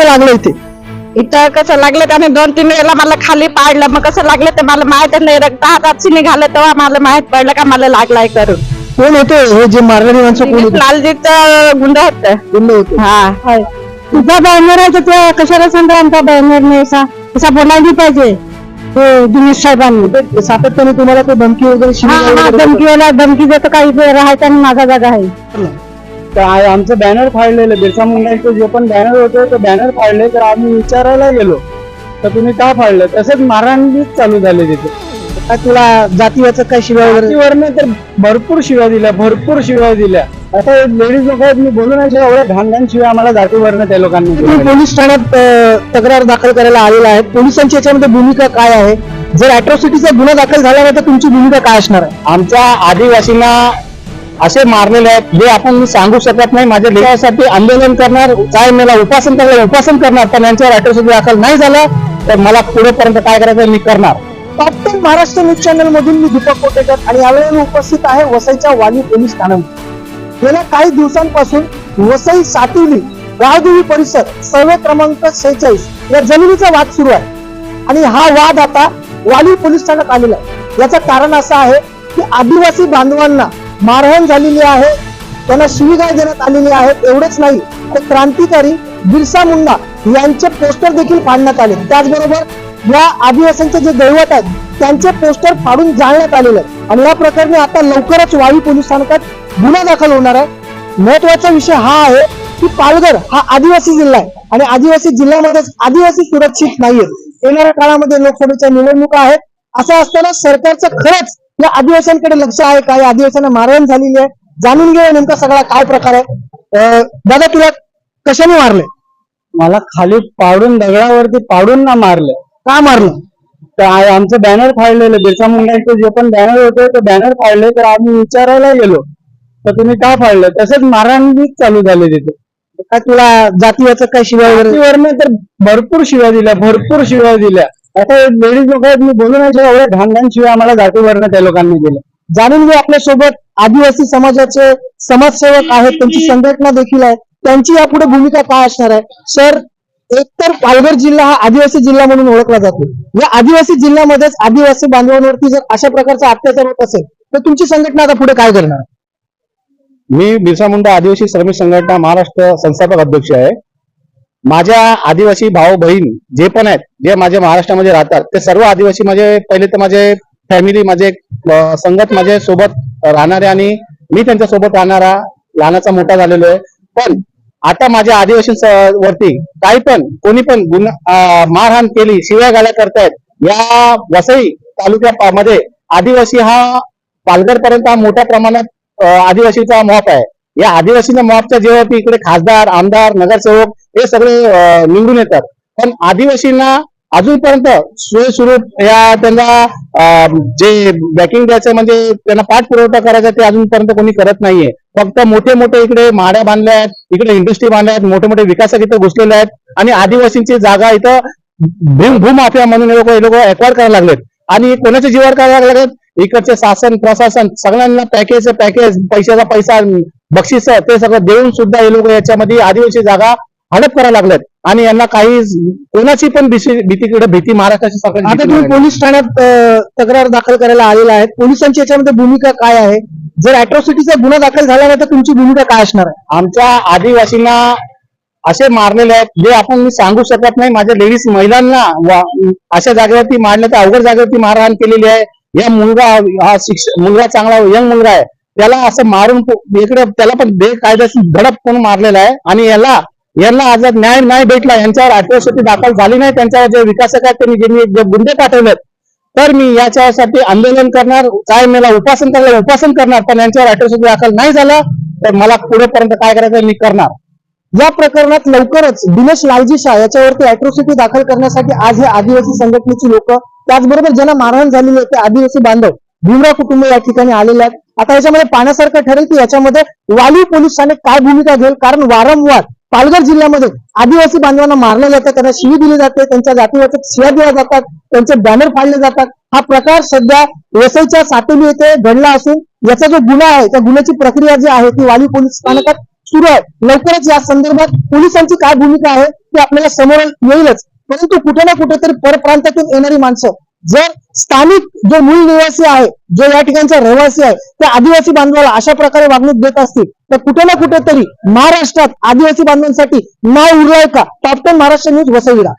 कसं लागलं इथे इथं कसं लागलं त्याने दोन तीन वेळेला मला खाली पाडलं. मग कसं लागलं ते मला माहीत नाही. रक्त हातात निघालं तेव्हा मला माहीत पडलं का मला लागलाय करून. कोण होते? हे जे मारणारी माणसं कोण होते? लालजीचं गुंड होत गुंड होते. हा. तुझा बॅनर आहे तर ते कशाला सांगा आमचा बॅनर नाही असा? तसा बोलायला पाहिजे. हो दिनेश साहेबांनी. ते सातत्याने तुम्हाला ते धमकी वगैरे हा शिवीगाळ हा वगैरे धमकीवाला धमकी देतो काही राहायचा आणि माझा जागा आहे. तर आमचं बॅनर फाडलेलं बिरसा मुंडांचे जे पण बॅनर होते ते बॅनर फाडले तर आम्ही विचारायला गेलो. तर तुम्ही का फाडलं? तसंच मारहाणीच चालू झाले तिथे. तुला जातीवाचं काय शिवाय वगैरे? तर भरपूर शिव्या दिल्या भरपूर शिव्या दिल्या. आता लेडीज लोक आहेत मी बोलू नाही एवढ्या घाण घाण शिव्या आम्हाला जातीवरनं त्या लोकांनी. पोलीस ठाण्यात तक्रार दाखल करायला आलेला आहे. पोलिसांची याच्यामध्ये भूमिका काय आहे? जर अॅट्रॉसिटीचा गुन्हा दाखल झाला नाही तर तुमची भूमिका काय असणार आहे? आमच्या आदिवासींना असे मारलेले आहेत जे आपण मी सांगू शकत नाही. माझ्या देशासाठी आंदोलन करणार काय मला उपासन करणार उपासन करणार पण यांच्यावर अटोसिटी दाखल नाही झालं तर मला पुढेपर्यंत काय करायचं मी करणार. Top ten Maharashtra news channel मधून मी दीपक कोटेकर आणि यावेळी उपस्थित आहे वसईच्या वाली पोलीस ठाण्यामध्ये गेल्या काही दिवसांपासून वसई सातिवली गावदेवी परिसर सर्वे क्रमांक सेहेचाळीस या जमिनीचा वाद सुरू आहे. आणि हा वाद आता वाली पोलीस ठाण्यात आलेला आहे. याचं कारण असं आहे की आदिवासी बांधवांना मारहाण झालेली आहे. त्यांना सुविधा देण्यात आलेली आहे. एवढेच नाही तर क्रांतिकारी बिरसा मुंडा यांचे पोस्टर देखील फाडण्यात आले. त्याचबरोबर या आदिवासींचे जे दैवत आहेत त्यांचे पोस्टर फाडून जाळण्यात आलेले आहेत. आणि या प्रकरणी आता लवकरच वाई पोलीस स्थानकात गुन्हा दाखल होणार आहे. महत्त्वाचा विषय हा आहे की पालघर हा आदिवासी जिल्हा आहे. आणि आदिवासी जिल्ह्यामध्येच आदिवासी सुरक्षित नाहीये. येणाऱ्या काळामध्ये लोकसभेच्या निवडणुका आहेत. असं असताना सरकारचं खरंच या आदिवासींकडे लक्ष आहे का? या आदिवासींना मारहाण झालेली आहे. जाणून घेऊया नेमका सगळा काय प्रकार आहे. दादा तुला कशाने मारले? मला खाली पाडून दगडावरती पाडून ना मारलं. का मारलं? तर आमचं बॅनर फाडलेलं बिरसा मुंडांचे जे पण बॅनर होते ते बॅनर फाडले. तर आम्ही विचारायला गेलो. तर तुम्ही का फाडलं? तसंच मारहाणीच चालू झाले तिथे. काय तुला जातीवाचं काय शिवाय तर भरपूर शिव्या दिल्या भरपूर शिव्या दिल्या. आता लेडीज लोक आहेत मी बोलू नाही एवढ्या घाण आम्हाला शिव्या आम्हाला त्या लोकांनी दिलं. जाणून घ्या आपल्यासोबत आदिवासी समाजाचे समाजसेवक आहेत त्यांची संघटना देखील आहे त्यांची यापुढे भूमिका काय असणार आहे? सर एकतर पालघर जिल्हा हा आदिवासी जिल्हा म्हणून ओळखला जातो. या आदिवासी जिल्ह्यामध्येच आदिवासी बांधवांवरती जर अशा प्रकारचा अत्याचार होत असेल तर तुमची संघटना आता पुढे काय करणार? मी बिरसा मुंडा आदिवासी श्रमिक संघटना महाराष्ट्र संस्थापक अध्यक्ष आहे. माझ्या आदिवासी भाऊ बहीण जे पण आहेत जे माझ्या महाराष्ट्रामध्ये राहतात ते सर्व आदिवासी माझे पहिले तर माझे फॅमिली माझे संगत माझे सोबत राहणारे आणि मी त्यांच्यासोबत राहणारा लहानाचा मोठा झालेलो आहे. पण आता माझ्या आदिवासी वरती काही पण कोणी पण गुन्हा मारहाण केली शिव्या गाड्या करतायत या वसई तालुक्यामध्ये आदिवासी हा पालघर पर्यंत हा मोठ्या प्रमाणात आदिवासीचा मॉप आहे. या आदिवासीच्या मॉपच्या जेव्हा इकडे खासदार आमदार नगरसेवक हे सगळे निवडून येतात. पण आदिवासींना अजूनपर्यंत सुरू या त्यांना जे बॅकिंग द्यायचं म्हणजे त्यांना पाठपुरवठा करायचा ते अजूनपर्यंत कोणी करत नाहीये. फक्त मोठे मोठे इकडे माड्या बांधल्या आहेत इकडे इंडस्ट्री बांधल्या आहेत मोठे मोठे विकासक इथं घुसलेले आहेत आणि आदिवासींची जागा इथं भूम भूमाफिया म्हणून हे लोक हे लोक एक्वायर करायला लागलेत. आणि कोणाच्या जीवावर करायला लागलेत? इकडचे शासन प्रशासन सगळ्यांना पॅकेज पॅकेज पैशाचा पैसा बक्षीस ते सगळं देऊन सुद्धा हे लोक याच्यामध्ये आदिवासी जागा हडप करायला लागलेत. आणि यांना काही कोणाची पण भीती भीतीकडे भीती महाराष्ट्राची सरकार आता तुम्ही पोलीस ठाण्यात तक्रार दाखल करायला आलेला आहे. पोलिसांची याच्यामध्ये भूमिका काय आहे? जर अॅट्रॉसिटीचा गुन्हा दाखल झाला नाही तर तुमची भूमिका काय असणार आहे? आमच्या आदिवासींना असे मारलेले आहेत जे आपण मी सांगू शकत नाही. माझ्या लेडीज महिलांना अशा जागेवरती मारले तर अवघड जागेवरती मारहाण केलेली आहे. या मुलगा हा शिक्ष मुलगा चांगला यंग मुलगा आहे. त्याला असं मारून इकडे त्याला पण बेकायदेशीर धडक करून मारलेला आहे. आणि याला यांना आज न्याय नाही भेटला यांच्यावर अॅट्रॉसिटी दाखल झाली नाही त्यांच्यावर जे विकासक आहेत त्यांनी ज्यांनी जे गुन्हे पाठवलेत तर मी याच्यासाठी आंदोलन करणार काय मला उपासन करायला उपासन करणार पण यांच्यावर अॅट्रॉसिटी दाखल नाही झालं तर मला पुढेपर्यंत काय करायचं मी करणार. या प्रकरणात लवकरच दिनेश लालजी शाह याच्यावरती अॅट्रोसिटी दाखल करण्यासाठी आज हे आदिवासी संघटनेची लोक त्याचबरोबर ज्यांना मारहाण झालेली आहे ते आदिवासी बांधव भीमराव कुटुंब या ठिकाणी आलेले आहेत. आता याच्यामध्ये पाहण्यासारखं ठरेल की याच्यामध्ये वाली पोलीस काय भूमिका घेईल? कारण वारंवार पालघर जिल्ह्यामध्ये आदिवासी बांधवांना मारलं जातं त्यांना शिवी दिली जाते त्यांच्या जातीवरच्या शिया दिल्या जातात त्यांचे बॅनर फाडले जातात. हा प्रकार सध्या वसईच्या सातेली येथे घडला असून याचा जो गुन्हा आहे त्या गुन्ह्याची प्रक्रिया जी आहे ती वाली पोलीस स्थानकात सुरू आहे. लवकरच या संदर्भात पोलिसांची काय भूमिका आहे ते आपल्याला समोर येईलच. परंतु कुठे ना कुठेतरी परप्रांतातून येणारी माणसं जर स्थानिक जो मूळ निवासी आहे जो या ठिकाणचा रहिवासी आहे त्या आदिवासी बांधवाला अशा प्रकारे वागणूक देत असतील तर कुठे ना कुठेतरी महाराष्ट्रात आदिवासी बांधवांसाठी नाव उरलाय का? Top ten Maharashtra news वसईला